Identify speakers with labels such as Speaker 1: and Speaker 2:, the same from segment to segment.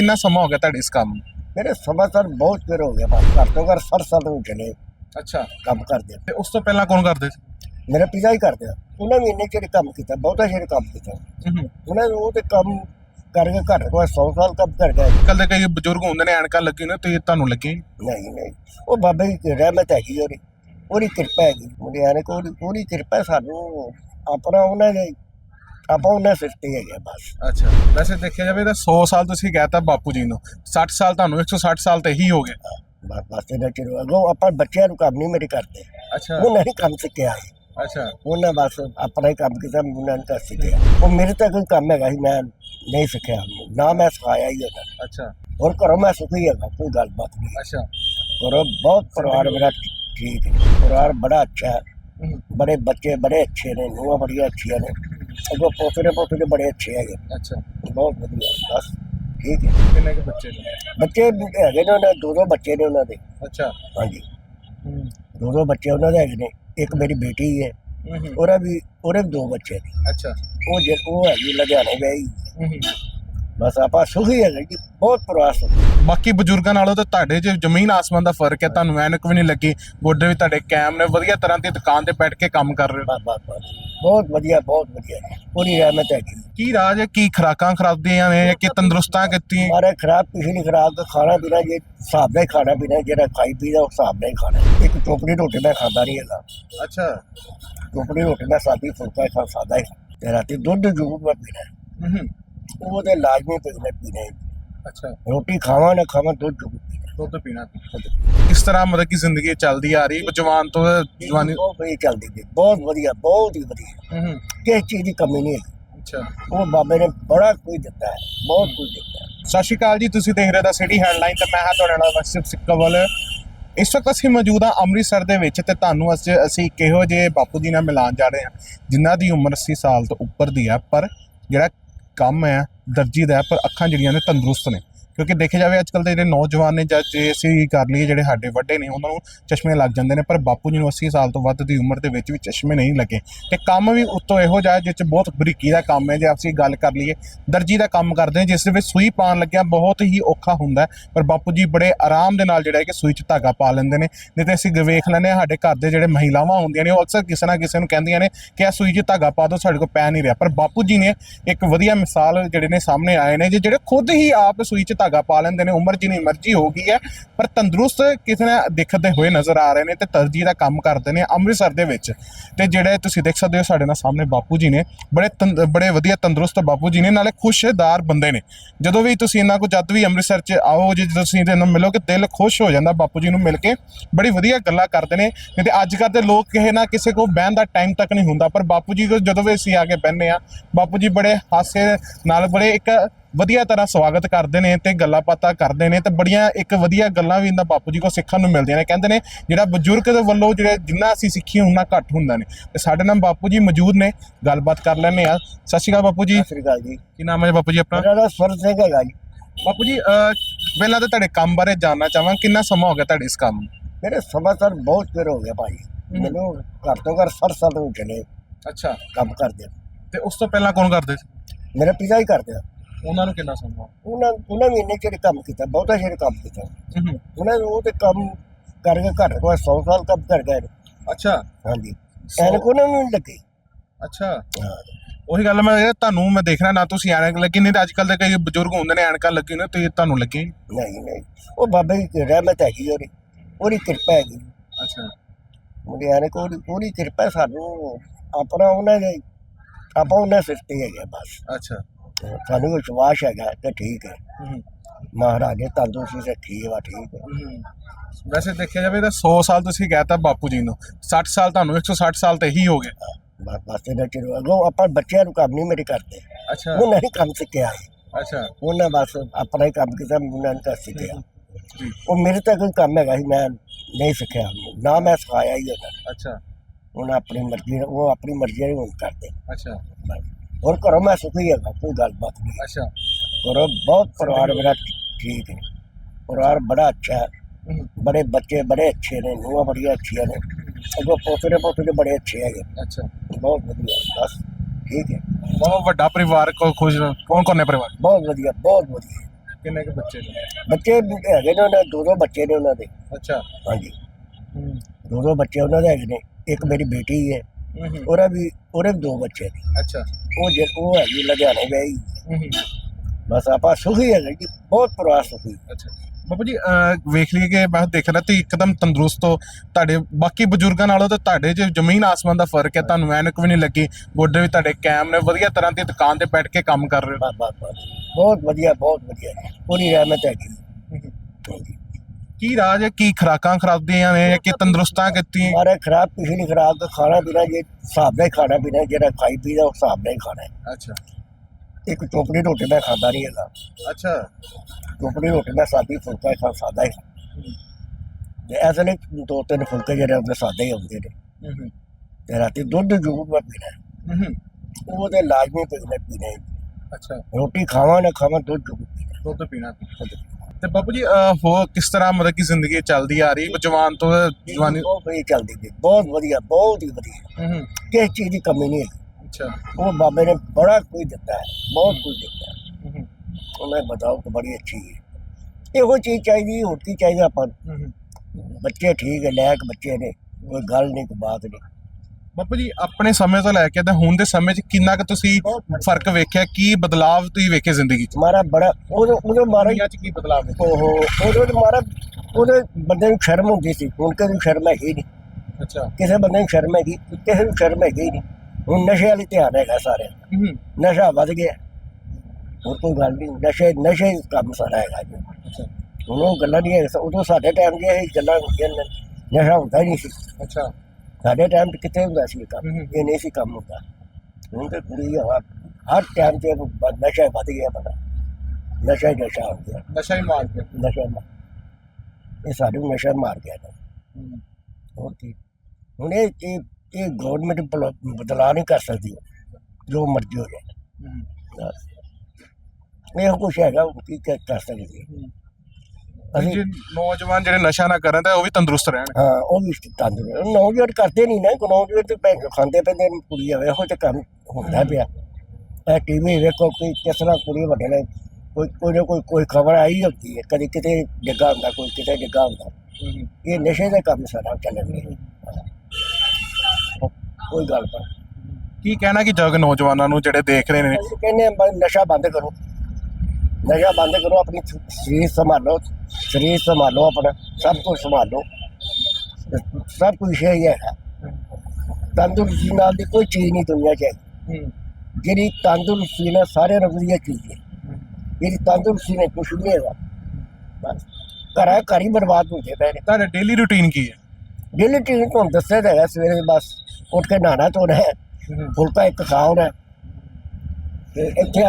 Speaker 1: ਕਿੰਨਾ ਸਮਾਂ ਹੋ ਗਿਆ ਤੁਹਾਡੇ ਇਸ ਕੰਮ ਨੂੰ?
Speaker 2: ਮੇਰੇ ਸਮਾਂ ਸਰ ਬਹੁਤ ਚਿਰ ਹੋ ਗਿਆ ਬਸ ਘੱਟ ਤੋਂ ਘੱਟ 60 ਸਾਲ ਤੋਂ ਚਲੇ
Speaker 1: ਅੱਛਾ।
Speaker 2: ਕੰਮ ਕਰਦੇ
Speaker 1: ਤੇ ਉਸ ਤੋਂ ਪਹਿਲਾਂ ਕੌਣ ਕਰਦੇ ਸੀ?
Speaker 2: ਮੇਰੇ ਪਿਤਾ ਹੀ ਕਰਦੇ ਆ। ਉਹਨਾਂ ਵੀ ਇੰਨੇ ਚਿਰ ਕੰਮ ਕੀਤਾ ਬਹੁਤਾ ਚਿਰ ਕੰਮ ਕੀਤਾ। ਉਹਨਾਂ ਨੇ ਉਹ ਤੇ ਕੰਮ ਕਰਕੇ ਘੱਟ ਤੋਂ ਘੱਟ 100 ਸਾਲ ਕੰਮ ਕਰ ਗਏ।
Speaker 1: ਕੱਲ ਦੇ ਕਈ ਬਜ਼ੁਰਗ ਹੁੰਦੇ ਨੇ ਐਨਕਾਂ ਲੱਗੀ ਨੇ ਤੇ ਤੁਹਾਨੂੰ ਲੱਗੀ?
Speaker 2: ਨਹੀਂ ਨਹੀਂ। ਉਹ ਬਾਬੇ ਦੀ ਰਹਿਮਤ ਹੈਗੀ ਉਹਦੀ। ਉਹਦੀ ਕਿਰਪਾ ਹੈਗੀ। ਮੁੰਡਿਆਂ ਨੇ ਕੋਈ ਉਹਦੀ ਕਿਰਪਾ ਸਾਨੂੰ। ਆਪਣਾ ਉਹਨਾਂ ਦੇ ਆਪਾਂ ਉਹਨਾਂ ਸਿੱਟੇ ਹੈਗੇ ਬਸ।
Speaker 1: ਅੱਛਾ ਵੈਸੇ ਦੇਖਿਆ ਜਾਵੇ ਤਾਂ 100 ਸਾਲ ਤੁਸੀਂ ਕਹਿਤਾ ਬਾਪੂ ਜੀ ਨੂੰ 60 ਸਾਲ ਤੁਹਾਨੂੰ 160 ਸਾਲ ਤੇ ਹੀ ਹੋ ਗਏ।
Speaker 2: ਬਸ ਬਸ ਇਹਦਾ ਚਿਰ ਅਗੋ ਆਪਾਂ ਬੱਚਿਆਂ ਨੂੰ ਕੰਮ ਨਹੀਂ ਮੇਰੇ ਕਰਦੇ।
Speaker 1: ਅੱਛਾ।
Speaker 2: ਉਹ ਨਹੀਂ ਕੰਮ ਸਿੱਖਿਆ ਹੈ
Speaker 1: ਅੱਛਾ।
Speaker 2: ਉਹਨਾਂ ਬਸ ਆਪਣਾ ਹੀ ਕੰਮ ਕੀਤਾ ਉਹਨਾਂ ਨੇ ਕਰ ਸਿੱਖਿਆ। ਉਹ ਮੇਰੇ ਤਾਂ ਕੋਈ ਕੰਮ ਹੈਗਾ ਸੀ ਮੈਂ ਨਹੀਂ ਸਿੱਖਿਆ। ਨਾ ਮੈਂ ਸਿਖਾਇਆ ਹੀ
Speaker 1: ਅੱਛਾ।
Speaker 2: ਹੋਰ ਘਰੋਂ ਮੈਂ ਸੁਖੀ ਹੈਗਾ ਕੋਈ ਗੱਲਬਾਤ ਨਹੀਂ।
Speaker 1: ਅੱਛਾ।
Speaker 2: ਔਰ ਬਹੁਤ ਪਰਿਵਾਰ ਮੇਰਾ ਠੀਕ ਹੈ। ਪਰਿਵਾਰ ਬੜਾ ਅੱਛਾ। ਹੈ। ਬੜੇ ਬੱਚੇ ਬੜੇ ਅੱਛੇ ਨੇ ਨੂੰਹਾਂ ਬੜੀਆਂ ਅੱਛੀਆਂ ਨੇ। ਅਗੋ ਪੋਤਰੇ ਪੋਤਰੇ ਬੜੇ ਅੱਛੇ ਹੈਗੇ।
Speaker 1: ਅੱਛਾ।
Speaker 2: ਬਹੁਤ ਵਧੀਆ ਬਸ। ਠੀਕ ਹੈ।
Speaker 1: ਕਿੰਨੇ ਕੁ ਬੱਚੇ ਨੇ?
Speaker 2: ਬੱਚੇ ਹੈਗੇ ਨੇ ਉਹਨਾਂ ਦੋ ਦੋ ਬੱਚੇ ਨੇ ਉਹਨਾਂ ਦੇ।
Speaker 1: ਅੱਛਾ।
Speaker 2: ਹਾਂਜੀ। ਦੋ ਦੋ ਬੱਚੇ ਉਹਨਾਂ ਦੇ ਹੈਗੇ ਨੇ। ਇੱਕ ਮੇਰੀ ਬੇਟੀ ਹੈ। ਉਹਦਾ ਵੀ ਉਹਦੇ ਵੀ ਦੋ ਬੱਚੇ ਨੇ।
Speaker 1: ਅੱਛਾ।
Speaker 2: ਉਹ ਜੇ ਉਹ ਹੈਗੀ ਲੁਧਿਆਣੇ ਗਈ ਬਸ ਆਪਾਂ ਸੁਖੀ ਹੈਗੇ ਜੀ ਬਹੁਤ ਪਰਿਵਾਰ ਸੁਖੀ
Speaker 1: ਬਾਕੀ ਬਜ਼ੁਰਗਾਂ ਨਾਲੋਂ ਤਾਂ ਤੁਹਾਡੇ 'ਚ ਜ਼ਮੀਨ ਆਸਮਾਨ ਦਾ ਫ਼ਰਕ ਹੈ ਤੁਹਾਨੂੰ ਐਨਕ ਵੀ ਨਹੀਂ ਲੱਗੀ ਗੋਡੇ ਵੀ ਤੁਹਾਡੇ ਕਾਇਮ ਨੇ ਵਧੀਆ ਤਰ੍ਹਾਂ ਦੀ ਦੁਕਾਨ ਤੇ ਬੈਠ ਕੇ ਕੰਮ ਕਰ ਰਹੇ ਹੋ।
Speaker 2: ਬਸ ਬਸ ਬਸ ਬਹੁਤ ਵਧੀਆ ਬਹੁਤ ਵਧੀਆ ਪੂਰੀ ਰਹਿਮਤ ਹੈਗੀ
Speaker 1: ਕੀ ਰਾਜ ਹੈ ਕੀ ਖਰਾਕਾਂ ਖਰਾਦੀਆਂ ਨੇ ਕਿ ਤੰਦਰੁਸਤਾਂ ਕੀਤੀ
Speaker 2: ਮਾਰੇ ਖਰਾਬ ਪਿਛਲੀ ਖਰਾਬ ਖਾਣਾ ਪੀਣਾ ਜੇ ਹਿਸਾਬ ਦਾ ਹੀ ਖਾਣਾ ਪੀਣਾ ਜਿਹੜਾ ਖਾਈ ਪੀਦਾ ਉਸ ਹਿਸਾਬ ਦਾ ਹੀ ਖਾਣਾ ਇੱਕ ਟੋਕਰੀ ਰੋਟੀ ਮੈਂ ਖਾਂਦਾ ਨਹੀਂ ਹੈਗਾ।
Speaker 1: ਅੱਛਾ।
Speaker 2: ਟੋਕਰੀ ਰੋਟੀ ਮੈਂ ਸਾਦੀ ਫੁਲਕਾ ਖਾ ਸਾਦਾ ਹੀ ਤੇ ਰਾਤੀ ਦੁੱਧ ਜ਼ਰੂਰ ਮੈਂ ਪੀਣਾ ਹੈ। ਉਹ ਤੇ ਲਾਜ਼ਮੀ ਪੀਣਾ ਪੀਣਾ।
Speaker 1: ਅੱਛਾ।
Speaker 2: ਰੋਟੀ ਖਾਵਾਂ ਨਾ ਖਾਵਾਂ ਦੁੱਧ ਜ਼ਰੂਰ ਪੀਣਾ
Speaker 1: ਦੁੱਧ ਪੀਣਾ। ਕਿਸ ਤਰ੍ਹਾਂ ਮਤਲਬ ਕਿ ਜ਼ਿੰਦਗੀ ਚੱਲਦੀ ਆ ਰਹੀ ਜਵਾਨ ਤੋਂ ਜਵਾਨੀ
Speaker 2: ਬਹੁਤ ਵਧੀਆ ਚੱਲਦੀ ਪਈ ਬਹੁਤ ਵਧੀਆ ਬਹੁਤ ਹੀ ਵਧੀਆ।
Speaker 1: ਹੂੰ
Speaker 2: ਕਿਸੇ ਚੀਜ਼ ਦੀ ਕਮੀ ਨਹੀਂ ਹੈ।
Speaker 1: ਅੱਛਾ।
Speaker 2: ਉਹ ਬਾਬੇ ਨੇ ਬੜਾ ਕੁਝ ਦਿੱਤਾ ਹੈ ਬਹੁਤ ਕੁਝ ਦਿੱਤਾ ਹੈ।
Speaker 1: ਸਤਿ ਸ਼੍ਰੀ ਅਕਾਲ ਜੀ ਤੁਸੀਂ ਦੇਖ ਰਹੇ ਦਾ ਸਿਟੀ ਹੈਡਲਾਈਨ ਤੇ ਮੈਂ ਹਾਂ ਤੁਹਾਡੇ ਨਾਲ ਵਸਿਫ ਸਿੱਕਵਲ ਇਸ ਵਕਤ ਅਸੀਂ ਮੌਜੂਦ ਹਾਂ ਅੰਮ੍ਰਿਤਸਰ ਦੇ ਵਿੱਚ ਤੇ ਤੁਹਾਨੂੰ ਅੱਜ ਅਸੀਂ ਕਿਹੋ ਜਿਹੇ ਬਾਪੂ ਜੀ ਨਾਲ ਮਿਲਾਨ ਜਾ ਰਹੇ ਹਾਂ ਜਿਨ੍ਹਾਂ ਦੀ ਉਮਰ 80 ਸਾਲ ਤੋਂ ਉੱਪਰ ਦੀ ਹੈ ਪਰ ਜਿਹੜਾ ਕੰਮ ਹੈ ਦਰਜੀ ਦਾ ਪਰ ਅੱਖਾਂ ਜਿਹੜੀਆਂ ਨੇ ਤੰਦਰੁਸਤ ਨੇ। ਕਿਉਂਕਿ ਦੇਖਿਆ ਜਾਵੇ ਅੱਜ ਕੱਲ ਦੇ ਜਿਹੜੇ ਨੌਜਵਾਨ ਨੇ ਜਾਂ ਜੇ ਅਸੀਂ ਕਰ ਲਈਏ ਜਿਹੜੇ ਸਾਡੇ ਵੱਡੇ ਨੇ, ਉਹਨਾਂ ਨੂੰ ਚਸ਼ਮੇ ਲੱਗ ਜਾਂਦੇ ਨੇ, ਪਰ ਬਾਪੂ ਜੀ ਨੂੰ 80 ਸਾਲ ਤੋਂ ਵੱਧ ਦੀ ਉਮਰ ਦੇ ਵਿੱਚ ਵੀ ਚਸ਼ਮੇ ਨਹੀਂ ਲੱਗੇ। ਤੇ ਕੰਮ ਵੀ ਉੱਤੋਂ ਇਹੋ ਜਿਹਾ ਜਿਸ 'ਚ ਬਹੁਤ ਬਰੀਕੀ ਦਾ ਕੰਮ ਹੈ, ਜੇ ਅਸੀਂ ਗੱਲ ਕਰ ਲਈਏ, ਦਰਜੀ ਦਾ ਕੰਮ ਕਰਦੇ ਨੇ ਜਿਸ ਦੇ ਵਿੱਚ ਸੂਈ ਪਾਉਣ ਲੱਗਿਆ ਬਹੁਤ ਹੀ ਔਖਾ ਹੁੰਦਾ ਪਰ ਬਾਪੂ ਜੀ ਬੜੇ ਆਰਾਮ ਦੇ ਨਾਲ ਜਿਹੜਾ ਹੈ ਕਿ ਸੂਈ 'ਚ ਧਾਗਾ ਪਾ ਲੈਂਦੇ ਨੇ। ਨਹੀਂ ਤੇ ਅਸੀਂ ਵੇਖ ਲੈਂਦੇ ਹਾਂ ਸਾਡੇ ਘਰ ਦੇ ਜਿਹੜੇ ਮਹਿਲਾਵਾਂ ਹੁੰਦੀਆਂ ਨੇ, ਉਹ ਅਕਸਰ ਕਿਸੇ ਨਾ ਕਿਸੇ ਨੂੰ ਕਹਿੰਦੀਆਂ ਨੇ ਕਿ ਇਹ ਸੂਈ 'ਚ ਧਾਗਾ ਪਾ ਦਿਓ, ਸਾਡੇ ਕੋਲ ਪੈ ਨਹੀਂ ਰਿਹਾ। ਪਰ ਬਾਪੂ ਜੀ ਨੇ ਇੱਕ ਵਧੀਆ ਮਿਸਾਲ ਜਿਹੜੇ ਨੇ ਸਾਹਮਣੇ ਆਏ ਨੇ, ਜੇ ਜਿਹੜੇ ਖੁਦ ਹੀ ਆਪ ਸੂਈ 'ਚ ਧਾਗਾ ਪਾ ਲੈਂਦੇ ਨੇ, ਉਮਰ ਜਿੰਨੀ ਮਰਜ਼ੀ ਹੋ ਗਈ ਹੈ, ਪਰ ਤੰਦਰੁਸਤ ਕਿਸੇ ਨੇ ਦਿਖਦੇ ਹੋਏ ਨਜ਼ਰ ਆ ਰਹੇ ਨੇ ਤੇ ਤਰਜੀ ਦਾ ਕੰਮ ਕਰਦੇ ਨੇ ਅੰਮ੍ਰਿਤਸਰ ਦੇ ਵਿੱਚ। ਤੇ ਜਿਹੜੇ ਤੁਸੀਂ ਦੇਖ ਸਕਦੇ ਹੋ ਸਾਡੇ ਨਾਲ ਸਾਹਮਣੇ ਬਾਪੂ ਜੀ ਨੇ, ਬੜੇ ਬੜੇ ਵਧੀਆ ਤੰਦਰੁਸਤ ਬਾਪੂ ਜੀ ਨੇ, ਨਾਲੇ ਖੁਸ਼ਦਾਰ ਬੰਦੇ ਨੇ। ਜਦੋਂ ਵੀ ਤੁਸੀਂ ਇਹਨਾਂ ਕੋ ਜਦ ਵੀ ਅੰਮ੍ਰਿਤਸਰ 'ਚ ਆਓ, ਜੇ ਤੁਸੀਂ ਇਹਨਾਂ ਨੂੰ ਮਿਲੋਗੇ, ਦਿਲ ਖੁਸ਼ ਹੋ ਜਾਂਦਾ ਬਾਪੂ ਜੀ ਨੂੰ ਮਿਲ ਕੇ। ਬੜੀ ਵਧੀਆ ਗੱਲਾਂ ਕਰਦੇ ਨੇ ਤੇ ਅੱਜ ਕੱਲ੍ਹ ਦੇ ਲੋਕ ਕਿਸੇ ਨਾ ਕਿਸੇ ਕੋ ਬਹਿਣ ਦਾ ਟਾਈਮ ਤੱਕ ਨਹੀਂ ਹੁੰਦਾ, ਪਰ ਬਾਪੂ ਜੀ ਜਦੋਂ ਵੀ ਅਸੀਂ ਆ ਕੇ ਬਹਿੰਦੇ ਆ ਬਾਪੂ ਜੀ ਬੜੇ ਹਾਸੇ ਨਾਲ, ਬੜੇ ਇੱਕ ਵਧੀਆ ਤਰ੍ਹਾਂ ਸਵਾਗਤ ਕਰਦੇ ਨੇ ਤੇ ਗੱਲਾਂ ਬਾਤਾਂ ਕਰਦੇ ਨੇ ਤੇ ਬੜੀਆਂ ਇੱਕ ਵਧੀਆ ਗੱਲਾਂ ਵੀ ਇਹਨਾਂ ਬਾਪੂ ਜੀ ਕੋ ਸਿੱਖਣ ਨੂੰ ਮਿਲਦੀਆਂ ਨੇ। ਕਹਿੰਦੇ ਨੇ ਜਿਹੜਾ ਬਜ਼ੁਰਗ ਦੇ ਵੱਲੋਂ ਜਿਹੜੇ ਜਿੰਨਾ ਅਸੀਂ ਸਿੱਖੀ ਉਹਨਾਂ ਘੱਟ ਹੁੰਦਾ ਨੇ। ਤੇ ਸਾਡੇ ਨਾਲ ਬਾਪੂ ਜੀ ਮੌਜੂਦ ਨੇ ਗੱਲਬਾਤ ਕਰ ਲੈਣੇ ਆ ਸਤਿ ਸ਼੍ਰੀ ਅਕਾਲ ਬਾਪੂ ਜੀ।
Speaker 2: ਸਤਿ ਸ੍ਰੀ ਅਕਾਲ ਜੀ।
Speaker 1: ਕੀ ਨਾਮ ਹੈ ਬਾਪੂ ਜੀ ਆਪਣਾ?
Speaker 2: ਮੇਰਾ ਨਾਮ ਸਵਰ ਸਿੰਘ ਹੈਗਾ ਜੀ।
Speaker 1: ਬਾਪੂ ਜੀ ਪਹਿਲਾਂ ਤਾਂ ਤੁਹਾਡੇ ਕੰਮ ਬਾਰੇ ਜਾਨਣਾ ਚਾਹਾਂ ਕਿੰਨਾ ਸਮਾਂ ਹੋ ਗਿਆ ਤੁਹਾਡੇ ਇਸ ਕੰਮ ਨੂੰ?
Speaker 2: ਮੇਰੇ ਸਮਾਂ ਸਰ ਬਹੁਤ ਚਿਰ ਹੋ ਗਿਆ ਭਾਈ। ਮੈਨੂੰ ਘੱਟ ਤੋਂ ਘੱਟ 60 ਸਾਲ ਤੋਂ ਚਲੇ
Speaker 1: ਅੱਛਾ।
Speaker 2: ਕੰਮ ਕਰਦੇ
Speaker 1: ਤੇ ਉਸ ਤੋਂ ਪਹਿਲਾਂ ਕੌਣ ਕਰਦੇ ਸੀ?
Speaker 2: ਮੇਰੇ ਪਿਤਾ ਹੀ ਕਰਦੇ ਆ।
Speaker 1: ਉਹਨਾਂ ਨੂੰ ਕਿੰਨਾ ਸਮਾਂ?
Speaker 2: ਉਹਨਾਂ ਉਹਨਾਂ ਵੀ ਇੰਨੇ ਚਿਰ ਕੰਮ ਕੀਤਾ ਬਹੁਤਾ ਚਿਰ ਕੰਮ ਕੀਤਾ।
Speaker 1: ਹੂੰ
Speaker 2: ਉਹਨਾਂ ਨੇ ਉਹ ਤੇ ਕੰਮ ਕਰਕੇ ਘੱਟ ਤੋਂ ਘੱਟ 100 ਸਾਲ ਕੰਮ ਕਰ ਗਏ। ਨੇ।
Speaker 1: ਅੱਛਾ।
Speaker 2: ਹਾਂਜੀ। ਐਨਕ ਉਹਨਾਂ ਨੂੰ ਨਹੀਂ ਲੱਗੀ।
Speaker 1: ਅੱਛਾ।
Speaker 2: ਹਾਂ।
Speaker 1: ਉਹੀ ਗੱਲ ਮੈਂ ਇਹ ਤੁਹਾਨੂੰ ਮੈਂ ਦੇਖਣਾ ਨਾ ਤੁਸੀਂ ਐਨਕ ਲੱਗੀ ਨਹੀਂ ਤੇ ਅੱਜ ਕੱਲ ਦੇ ਕਈ ਬਜ਼ੁਰਗ ਹੁੰਦੇ ਨੇ ਐਨਕਾਂ ਲੱਗੀ ਨੇ ਤੇ ਤੁਹਾਨੂੰ ਲੱਗੀ?
Speaker 2: ਨਹੀਂ ਨਹੀਂ। ਉਹ ਬਾਬੇ ਦੀ ਰਹਿਮਤ ਹੈਗੀ ਉਹਦੀ। ਉਹਦੀ ਕਿਰਪਾ ਹੈਗੀ।
Speaker 1: ਅੱਛਾ।
Speaker 2: ਮੁੰਡਿਆਂ ਨੇ ਕੋਈ ਉਹਦੀ ਕਿਰਪਾ ਸਾਨੂੰ ਆਪਣਾ ਉਹਨਾਂ ਦੇ ਆਪਾਂ ਉਹਨਾਂ ਸਿੱਟੇ ਹੈਗੇ ਬਸ।
Speaker 1: ਅੱਛਾ।
Speaker 2: ਤੇ ਸਾਨੂੰ ਵਿਸ਼ਵਾਸ ਹੈਗਾ ਕਿ ਠੀਕ ਹੈ। ਮਹਾਰਾਜ ਨੇ ਤੰਦਰੁਸਤੀ ਰੱਖੀ ਵਾ ਠੀਕ ਹੈ।
Speaker 1: ਵੈਸੇ ਦੇਖਿਆ ਜਾਵੇ ਤਾਂ 100 ਸਾਲ ਤੁਸੀਂ ਕਹਿਤਾ ਬਾਪੂ ਜੀ ਨੂੰ 60 ਸਾਲ ਤੁਹਾਨੂੰ 160 ਸਾਲ ਤੇ ਹੀ ਹੋ ਗਏ।
Speaker 2: ਬਸ ਇਹਦਾ ਚਿਰ ਅਗੋ ਆਪਾਂ ਬੱਚਿਆਂ ਨੂੰ ਕੰਮ ਨਹੀਂ ਮੇਰੇ ਕਰਦੇ
Speaker 1: ਅੱਛਾ।
Speaker 2: ਉਹ ਨਹੀਂ ਕੰਮ ਸਿੱਖਿਆ ਹੈ।
Speaker 1: ਅੱਛਾ।
Speaker 2: ਉਹਨਾਂ ਬਸ ਆਪਣਾ ਹੀ ਕੰਮ ਕੀਤਾ ਉਹਨਾਂ ਨੇ ਤਾਂ ਸਿੱਖਿਆ। ਉਹ ਮੇਰੇ ਤਾਂ ਕੋਈ ਕੰਮ ਹੈਗਾ ਸੀ ਮੈਂ ਨਹੀਂ ਸਿੱਖਿਆ। ਨਾ ਮੈਂ ਸਿਖਾਇਆ ਹੀ ਉਹਨਾਂ
Speaker 1: ਅੱਛਾ।
Speaker 2: ਉਹਨਾਂ ਆਪਣੀ ਮਰਜ਼ੀ ਉਹ ਆਪਣੀ ਮਰਜ਼ੀ ਨਾਲ ਹੁਣ ਕਰਦੇ।
Speaker 1: ਅੱਛਾ।
Speaker 2: ਹੋਰ ਘਰੋਂ ਮੈਂ ਸੁਖੀ ਹੈਗਾ ਕੋਈ ਗੱਲਬਾਤ ਨਹੀਂ
Speaker 1: ਅੱਛਾ
Speaker 2: ਘਰੋਂ ਬਹੁਤ ਪਰਿਵਾਰ ਮੇਰਾ ਠੀਕ ਹੈ ਪਰਿਵਾਰ ਬੜਾ ਅੱਛਾ ਹੈ ਬੜੇ ਬੱਚੇ ਬੜੇ ਅੱਛੇ ਨੇ ਨੂੰਹਾਂ ਬੜੀਆਂ ਅੱਛੀਆਂ ਨੇ ਅਗੋ ਪੋਤਰੇ ਪੋਤਰੇ ਬੜੇ ਅੱਛੇ ਹੈਗੇ
Speaker 1: ਅੱਛਾ
Speaker 2: ਬਹੁਤ ਵਧੀਆ ਬਸ ਠੀਕ ਹੈ
Speaker 1: ਬਹੁਤ ਵੱਡਾ ਪਰਿਵਾਰ ਕੋ ਖੁਸ਼ ਕੌਣ ਕੌਣ ਨੇ ਪਰਿਵਾਰ
Speaker 2: ਬਹੁਤ ਵਧੀਆ ਬਹੁਤ ਵਧੀਆ
Speaker 1: ਕਿੰਨੇ ਕੁ ਬੱਚੇ ਨੇ
Speaker 2: ਬੱਚੇ ਹੈਗੇ ਨੇ ਉਹਨਾਂ ਦੋ ਦੋ ਬੱਚੇ ਨੇ ਉਹਨਾਂ ਦੇ
Speaker 1: ਅੱਛਾ
Speaker 2: ਹਾਂਜੀ ਦੋ ਦੋ ਬੱਚੇ ਉਹਨਾਂ ਦੇ ਹੈਗੇ ਨੇ ਇੱਕ ਮੇਰੀ ਬੇਟੀ ਹੈ ਉਹਦਾ ਵੀ ਉਹਦੇ ਵੀ ਦੋ ਬੱਚੇ ਨੇ
Speaker 1: ਅੱਛਾ
Speaker 2: ਉਹ ਜੇ ਉਹ ਹੈਗੀ ਲੁਧਿਆਣੇ ਗਈ ਬਸ ਆਪਾਂ ਸੁਖੀ ਹੈਗੇ ਜੀ ਬਹੁਤ ਪਰਿਵਾਰ ਸੁਖੀ।
Speaker 1: ਅੱਛਾ ਬਾਬੂ ਜੀ ਅਹ ਵੇਖ ਲਈਏ ਕਿ ਮੈਂ ਦੇਖ ਰਿਹਾ ਤੇ ਇੱਕਦਮ ਤੰਦਰੁਸਤ ਹੋ ਤੁਹਾਡੇ ਬਾਕੀ ਬਜ਼ੁਰਗਾਂ ਨਾਲੋਂ ਤਾਂ ਤੁਹਾਡੇ 'ਚ ਜ਼ਮੀਨ ਆਸਮਾਨ ਦਾ ਫ਼ਰਕ ਹੈ ਤੁਹਾਨੂੰ ਐਨਕ ਵੀ ਨਹੀਂ ਲੱਗੀ ਗੋਡੇ ਵੀ ਤੁਹਾਡੇ ਕਾਇਮ ਨੇ ਵਧੀਆ ਤਰ੍ਹਾਂ ਦੀ ਦੁਕਾਨ ਤੇ ਬੈਠ ਕੇ ਕੰਮ ਕਰ ਰਹੇ ਹੋ।
Speaker 2: ਬਸ ਬਸ ਬਸ। ਬਹੁਤ ਵਧੀਆ ਬਹੁਤ ਵਧੀਆ ਪੂਰੀ ਰਹਿਮਤ ਹੈਗੀ।
Speaker 1: ਕੀ ਰਾਜ ਹੈ ਕੀ ਖਰਾਕਾਂ ਖਰਾਦੀਆਂ ਨੇ ਕਿ ਤੰਦਰੁਸਤਾਂ ਕੀਤੀਆਂ
Speaker 2: हमारे खराब किसी नहीं खराब तो खाना पीना ये हिसाब का ही खाना पीना जेड़ा खाई पी दा उस हिसाब का ही खाना है
Speaker 1: ਅੱਛਾ
Speaker 2: एक चोपड़ी रोटी मैं खाता नहीं है
Speaker 1: ਅੱਛਾ
Speaker 2: चोपड़ी रोटी मैं सादी फुलका ही खा सादा ही खा ते ऐसे नहीं दो तीन फुलके जेह्ड़े होंदे सादे ही होंदे ने ते राती दुद्ध जरूर मैं पीना है वो ते लाजमी पीना पीना ही
Speaker 1: ਅੱਛਾ
Speaker 2: रोटी खावा ना खावा दुद्ध जरूर पीना
Speaker 1: ਦੁੱਧ ਪੀਣਾ
Speaker 2: दुद्ध पीना।
Speaker 1: ਤੇ ਬਾਪੂ ਜੀ ਹੋ ਕਿਸ ਤਰ੍ਹਾਂ ਮਤਲਬ ਕਿ ਜ਼ਿੰਦਗੀ ਚੱਲਦੀ ਆ ਰਹੀ? ਜਵਾਨ ਤੋਂ ਜਵਾਨੀ
Speaker 2: ਬਹੁਤ ਵਧੀਆ ਚੱਲਦੀ ਪਈ ਬਹੁਤ ਵਧੀਆ ਬਹੁਤ ਹੀ ਵਧੀਆ।
Speaker 1: ਹੂੰ
Speaker 2: ਕਿਸੇ ਚੀਜ਼ ਦੀ ਕਮੀ ਨਹੀਂ
Speaker 1: ਅੱਛਾ।
Speaker 2: ਉਹ ਬਾਬੇ ਨੇ ਬੜਾ ਕੁਝ ਦਿੱਤਾ ਹੈ ਬਹੁਤ ਕੁਝ ਦਿੱਤਾ ਹੈ। ਹੂੰ ਉਹਨੇ ਬਤਾਓ ਕਿ ਬੜੀ ਅੱਛੀ ਹੈ। ਇਹੋ ਚੀਜ਼ ਚਾਹੀਦੀ ਹੋਰ ਕੀ ਚਾਹੀਦਾ ਆਪਾਂ ਨੂੰ? ਬੱਚੇ ਠੀਕ ਹੈ ਲੈਕ ਬੱਚੇ ਨੇ ਕੋਈ ਗੱਲ ਨਹੀਂ ਕੋਈ ਬਾਤ ਨਹੀਂ।
Speaker 1: ਬਾਪੂ ਜੀ ਆਪਣੇ ਸਮੇਂ ਤੋਂ ਲੈ ਕੇ ਤੇ ਹੁਣ ਦੇ ਸਮੇਂ 'ਚ ਕਿੰਨਾ ਕੁ ਤੁਸੀਂ ਫ਼ਰਕ ਵੇਖਿਆ? ਕੀ ਬਦਲਾਵ ਤੁਸੀਂ ਵੇਖੇ ਜ਼ਿੰਦਗੀ 'ਚ?
Speaker 2: ਮਾਰਾ ਬੜਾ ਉਹਦੇ ਉਹਦੇ ਮਾਰਾ
Speaker 1: ਦੁਨੀਆ 'ਚ ਕੀ ਬਦਲਾਵ ਵੇਖੇ
Speaker 2: ਉਹ ਉਹਦੇ ਤੇ ਮਾਰਾ ਉਹਦੇ ਬੰਦੇ ਨੂੰ ਸ਼ਰਮ ਹੁੰਦੀ ਸੀ। ਹੁਣ ਕਿਸੇ ਨੂੰ ਸ਼ਰਮ ਹੈਗੀ ਨਹੀਂ
Speaker 1: ਅੱਛਾ।
Speaker 2: ਕਿਸੇ ਬੰਦੇ ਨੂੰ ਸ਼ਰਮ ਹੈਗੀ ਕਿਸੇ ਨੂੰ ਸ਼ਰਮ ਹੈਗੀ ਹੀ ਨਹੀਂ ਹੁਣ ਨਸ਼ੇ ਵਾਲੀ ਧਿਆਨ ਹੈਗਾ ਸਾਰਿਆਂ ਦਾ। ਨਸ਼ਾ ਵੱਧ ਗਿਆ। ਹੋਰ ਕੋਈ ਗੱਲ ਨਹੀਂ ਨਸ਼ੇ ਨਸ਼ੇ ਕੰਮ ਸਾਰਾ ਹੈਗਾ ਜੀ।
Speaker 1: ਅੱਛਾ।
Speaker 2: ਹੁਣ ਉਹ ਗੱਲਾਂ ਨਹੀਂ ਹੈ ਉਦੋਂ ਸਾਡੇ ਟਾਈਮ 'ਚ ਇਹ ਗੱਲਾਂ ਹੁੰਦੀਆਂ ਨੇ। ਨਸ਼ਾ ਹੁੰਦਾ ਹੀ ਨਹੀਂ ਸੀ।
Speaker 1: ਅੱਛਾ।
Speaker 2: ਸਾਡੇ ਟਾਈਮ 'ਤੇ ਕਿੱਥੇ ਹੁੰਦਾ ਸੀ ਇਹ ਕੰਮ। ਇਹ ਨਹੀਂ ਸੀ ਕੰਮ ਹੁੰਦਾ। ਹੁਣ ਤੇ ਕੁੜੀ ਹਵਾ ਹਰ ਟਾਈਮ 'ਤੇ ਨਸ਼ਾ ਵੱਧ ਗਿਆ ਪਤਾ ਨਸ਼ਾ ਹੀ ਨਸ਼ਾ ਹੋ ਗਿਆ।
Speaker 1: ਨਸ਼ਾ ਹੀ ਮਾਰ ਕੇ
Speaker 2: ਨਸ਼ਾ ਮਾਰ। ਇਹ ਸਾਡੇ ਨਸ਼ਾ ਮਾਰ ਗਿਆ ਨਾ ਹੋਰ ਕੀ। ਹੁਣ ਇਹ ਇਹ ਗਵਰਨਮੈਂਟ ਬਦਲਾ ਨਹੀਂ ਕਰ ਸਕਦੀ। ਜੋ ਮਰਜ਼ੀ ਹੋ ਜਾਏ। ਇਹ ਕੁਛ ਹੈਗਾ ਕੀ ਕਰ ਸਕਦੀ। ਅਸੀਂ
Speaker 1: ਜੇ ਨੌਜਵਾਨ ਜਿਹੜੇ ਨਸ਼ਾ ਨਾ ਕਰਨ ਤਾਂ ਉਹ ਵੀ ਤੰਦਰੁਸਤ ਰਹਿਣ।
Speaker 2: ਹਾਂ ਉਹ ਵੀ ਤੰਦਰੁਸਤ। ਨੌਜਵਾਨ ਕਰਦੇ ਨਹੀਂ ਨਾ ਨੌਜਵਾਨ ਤੇ ਚੋਦ ਖਾਂਦੇ ਪੈਂਦੇ ਨੇ ਕੁੜੀ ਆਵੇ ਇਹੋ ਤੇ ਕੰਮ ਹੁੰਦਾ ਪਿਆ। ਇਹ ਟੀਵੀ ਵੇਖੋ ਕੋਈ ਕਿਸ ਤਰ੍ਹਾਂ ਕੁੜੀ ਵੱਡੇ ਨੇ ਕੋਈ ਕੋਈ ਨਾ ਕੋਈ ਕੋਈ ਖਬਰ ਆਈ ਹੁੰਦੀ ਹੈ ਕਦੀ ਕਿਤੇ ਡਿੱਗਾ ਹੁੰਦਾ ਕੋਈ ਕਿਤੇ ਡਿੱਗਾ ਹੁੰਦਾ। ਇਹ ਨਸ਼ੇ ਦੇ ਕੰਮ ਸਾਰਾ ਚੱਲਣ ਨੇ ਕੋਈ ਗੱਲ ਪਰ
Speaker 1: ਕੀ ਕਹਿਣਾ ਕਿ ਜਗ ਨੌਜਵਾਨਾਂ ਨੂੰ ਜਿਹੜੇ ਦੇਖ ਰਹੇ ਨੇ?
Speaker 2: ਅਸੀਂ ਕਹਿੰਦੇ ਹਾਂ ਬਸ ਨਸ਼ਾ ਬੰਦ ਕਰੋ। ਨਸ਼ਾ ਬੰਦ ਕਰੋ ਆਪਣੀ ਸਰੀਰ ਸੰਭਾਲੋ ਸਰੀਰ ਸੰਭਾਲੋ ਆਪਣਾ ਸਭ ਕੁਝ ਸੰਭਾਲੋ। ਸਭ ਕੁਝ ਹੈ ਹੀ ਹੈਗਾ ਤੰਦਰੁਸਤੀ ਨਾਲ ਦੀ ਕੋਈ ਚੀਜ਼ ਨਹੀਂ ਦੁਨੀਆ 'ਚ ਹੈਗੀ। ਜਿਹੜੀ ਤੰਦਰੁਸਤੀ ਨਾਲ ਸਾਰਿਆਂ ਨੂੰ ਵਧੀਆ ਚੀਜ਼ ਹੈ ਜਿਹੜੀ ਤੰਦਰੁਸਤੀ ਨਾਲ ਕੁਛ ਨਹੀਂ ਹੈਗਾ। ਬਸ। ਘਰਾਂ ਘਰ ਹੀ ਬਰਬਾਦ ਹੁੰਦੇ ਪਏ ਨੇ
Speaker 1: ਤੁਹਾਡਾ ਡੇਲੀ ਰੂਟੀਨ ਕੀ ਹੈ?
Speaker 2: ਡੇਲੀ ਟੀਨ ਤੁਹਾਨੂੰ ਦੱਸਿਆ ਤਾਂ ਹੈਗਾ ਸਵੇਰੇ ਬਸ ਉੱਠ ਕੇ ਨਹਾਣਾ ਧੋਣਾ ਹੈ। ਫੁਲਕਾ ਇੱਕ ਖਾਉਣਾ ਹੈ। ਤੇ ਇੱਥੇ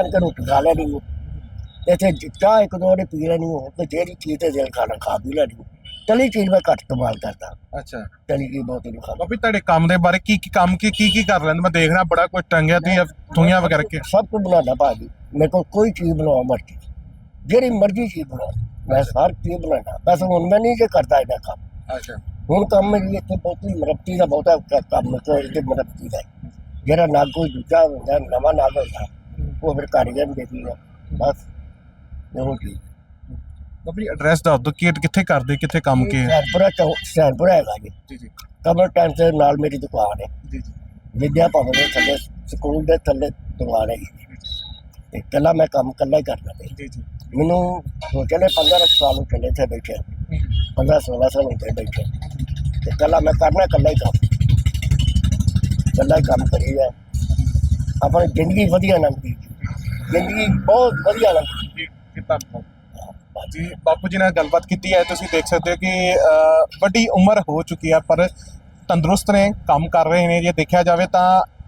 Speaker 2: ਇੱਥੇ ਚਾਹ ਇੱਕ ਦੋ ਨੇ ਪੀ ਲੈਣੀ ਹੋ ਤੇ ਜਿਹੜੀ ਚੀਜ਼ ਤੇ ਦਿਲ ਖਾਣਾ ਖਾ ਵੀ ਲੈਣੀ ਤਲੀ ਚੀਜ਼ ਮੈਂ ਘੱਟ ਇਸਤੇਮਾਲ ਕਰਦਾ।
Speaker 1: ਅੱਛਾ।
Speaker 2: ਤਲੀ ਚੀਜ਼ ਬਹੁਤ ਨਹੀਂ ਖਾਂਦਾ
Speaker 1: ਬਾਬੀ ਤੁਹਾਡੇ ਕੰਮ ਦੇ ਬਾਰੇ ਕੀ ਕੀ ਕੰਮ ਕੀ ਕੀ ਕੀ ਕਰ ਲੈਂਦੇ? ਮੈਂ ਦੇਖ ਰਿਹਾ ਬੜਾ ਕੁਝ ਟੰਗਿਆ ਤੁਸੀਂ ਥੂਈਆਂ ਵਗੈਰਾ ਕੇ।
Speaker 2: ਸਭ ਕੁਝ ਬਣਾਉਂਦਾ ਭਾਜੀ। ਮੇਰੇ ਕੋਲ ਕੋਈ ਚੀਜ਼ ਬਣਾਵਾ ਮਰਜ਼ੀ। ਜਿਹੜੀ ਮਰਜ਼ੀ ਚੀਜ਼ ਬਣਾ ਮੈਂ ਹਰ ਚੀਜ਼ ਬਣਾਉਂਦਾ। ਬਸ ਹੁਣ ਮੈਂ ਨਹੀਂ ਜੇ ਕਰਦਾ ਇਹਦਾ ਕੰਮ।
Speaker 1: ਅੱਛਾ।
Speaker 2: ਹੁਣ ਕੰਮ ਮੇਰੀ ਇੱਥੇ ਬਹੁਤੀ ਮਰੱਤੀ ਦਾ ਬਹੁਤਾ ਕੰਮ ਤੇ ਇਹਦੇ ਮਰੱਤੀ ਦਾ। ਜਿਹੜਾ ਨਾ ਕੋਈ ਦੂਜਾ ਹੁੰਦਾ ਨਵਾਂ ਨਾਗ ਹੁੰਦਾ ਉਹ ਫਿਰ ਕਾਰੀਗਰ ਨੂੰ ਦੇਦੀ ਬਸ। ਇਹੋ ਜੀ
Speaker 1: ਬਾਬੀ ਐਡਰੈਸ ਦੱਸ ਦਿਓ ਕਿ ਕਿੱਥੇ ਕਰਦੇ ਕਿੱਥੇ ਕੰਮ ਕੀ ਹੈ?
Speaker 2: ਚੌਂਕ ਸੈਨਪੁਰਾ ਹੈਗਾ ਜੀ।
Speaker 1: ਜੀ ਜੀ।
Speaker 2: ਕਮਰ ਟੈਂਟ ਦੇ ਨਾਲ ਮੇਰੀ ਦੁਕਾਨ ਹੈ।
Speaker 1: ਜੀ ਜੀ।
Speaker 2: ਵਿਦਿਆ ਭਵਨ ਦੇ ਥੱਲੇ ਸਕੂਲ ਦੇ ਥੱਲੇ ਦੁਕਾਨ ਹੈ ਤੇ ਕੱਲਾ ਮੈਂ ਕੰਮ ਕੱਲਾ ਹੀ ਕਰਦਾ ਪਿਆ।
Speaker 1: ਜੀ ਜੀ।
Speaker 2: ਮੈਨੂੰ ਹੋ ਚਲੇ 15 ਸਾਲ ਹੋ ਚਲੇ ਇੱਥੇ ਬੈਠੇ 15 16 ਸਾਲ ਹੋ ਗਏ ਬੈਠੇ ਤੇ ਕੱਲਾ ਮੈਂ ਕਰਨਾ ਕੱਲਾ ਹੀ ਕੰਮ। ਕੱਲਾ ਹੀ ਕੰਮ ਕਰੀ ਜਾ ਆਪਣੀ ਜ਼ਿੰਦਗੀ ਵਧੀਆ ਲੰਘਦੀ। ਜ਼ਿੰਦਗੀ ਬਹੁਤ ਵਧੀਆ ਲੰਘਦੀ।
Speaker 1: ਜੀ ਜੀ ਬਾਪੂ ਜੀ ਨਾਲ ਗੱਲਬਾਤ ਕੀਤੀ ਹੈ ਤੁਸੀਂ ਦੇਖ ਸਕਦੇ ਹੋ ਕਿ ਅਹ, ਵੱਡੀ ਉਮਰ ਹੋ ਚੁੱਕੀ ਹੈ ਪਰ ਤੰਦਰੁਸਤ ਨੇ ਕੰਮ ਕਰ ਰਹੇ ਨੇ ਜੇ ਦੇਖਿਆ ਜਾਵੇ ਤਾਂ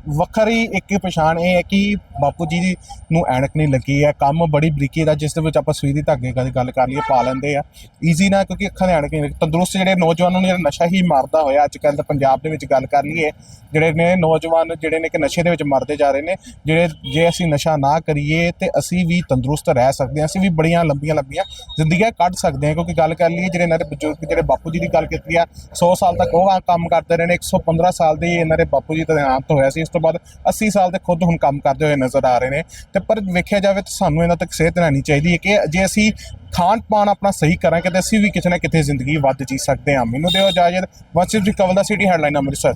Speaker 1: ਵੱਖਰੀ ਇੱਕ ਪਛਾਣ ਇਹ ਹੈ ਕਿ ਬਾਪੂ ਜੀ ਦੀ ਨੂੰ ਐਨਕ ਨਹੀਂ ਲੱਗੀ ਹੈ। ਕੰਮ ਬੜੀ ਬਰੀਕੀ ਦਾ, ਜਿਸ ਦੇ ਵਿੱਚ ਆਪਾਂ ਸੂਈ ਦੀ ਧਾਗੇ ਦੀ ਗੱਲ ਕਰ ਲਈਏ, ਪਾ ਲੈਂਦੇ ਆ। ਈਜ਼ੀ ਨਾ, ਕਿਉਂਕਿ ਅੱਖਾਂ ਦੇ ਐਨਕ ਨਹੀਂ ਲੱਗੀ। ਤੰਦਰੁਸਤ ਜਿਹੜੇ ਨੌਜਵਾਨਾਂ ਨੂੰ ਜਿਹੜਾ ਨਸ਼ਾ ਹੀ ਮਾਰਦਾ ਹੋਇਆ ਅੱਜ ਕੱਲ੍ਹ ਪੰਜਾਬ ਦੇ ਵਿੱਚ ਗੱਲ ਕਰ ਲਈਏ, ਜਿਹੜੇ ਨੇ ਨੌਜਵਾਨ, ਜਿਹੜੇ ਨੇ ਕਿ ਨਸ਼ੇ ਦੇ ਵਿੱਚ ਮਰਦੇ ਜਾ ਰਹੇ ਨੇ, ਜਿਹੜੇ ਜੇ ਅਸੀਂ ਨਸ਼ਾ ਨਾ ਕਰੀਏ, ਤੇ ਅਸੀਂ ਵੀ ਤੰਦਰੁਸਤ ਰਹਿ ਸਕਦੇ ਹਾਂ। ਅਸੀਂ ਵੀ ਬੜੀਆਂ ਲੰਬੀਆਂ ਲੰਬੀਆਂ ਜ਼ਿੰਦਗੀਆਂ ਕੱਢ ਸਕਦੇ ਹਾਂ। ਕਿਉਂਕਿ ਗੱਲ ਕਰ ਲਈਏ, ਜਿਹੜੇ ਇਹਨਾਂ ਦੇ ਬਜ਼ੁਰਗ, ਜਿਹੜੇ ਬਾਪੂ ਜੀ ਦੀ ਗੱਲ ਕੀਤੀ ਆ 100 ਸਾਲ ਤੱਕ ਉਹ ਕੰਮ ਕਰਦੇ ਰਹੇ ਨੇ 115 ਸਾਲ ਦੇ ਇਹਨਾਂ ਦੇ ਬਾਪੂ ਜੀ ਦਾ ਦੇਹਾਂਤ ਹੋਇਆ ਸੀ। ਤੋਂ ਬਾਅਦ 80 ਸਾਲ ਦੇ ਖੁਦ ਹੁਣ ਕੰਮ ਕਰਦੇ ਹੋਏ ਨਜ਼ਰ ਆ ਰਹੇ ਨੇ। ਤੇ ਪਰ ਵੇਖਿਆ ਜਾਵੇ ਤਾਂ ਸਾਨੂੰ ਇਹਨਾਂ ਤੱਕ ਸਿਹਤ ਲੈਣੀ ਚਾਹੀਦੀ ਹੈ ਕਿ ਜੇ ਅਸੀਂ ਖਾਣ ਪਾਣ ਆਪਣਾ ਸਹੀ ਕਰਾਂਗੇ ਤਾਂ ਅਸੀਂ ਵੀ ਕਿਤੇ ਨਾ ਕਿਤੇ ਜ਼ਿੰਦਗੀ ਵੱਧ ਜੀ ਸਕਦੇ ਹਾਂ। ਮੈਨੂੰ ਦਿਓ ਇਜਾਜ਼ਤ। ਵੰਸ਼ਿਪ ਜੀ ਕਵਲ ਦਾ ਸਿਟੀ ਹੈਡਲਾਈਨ ਅੰਮ੍ਰਿਤਸਰ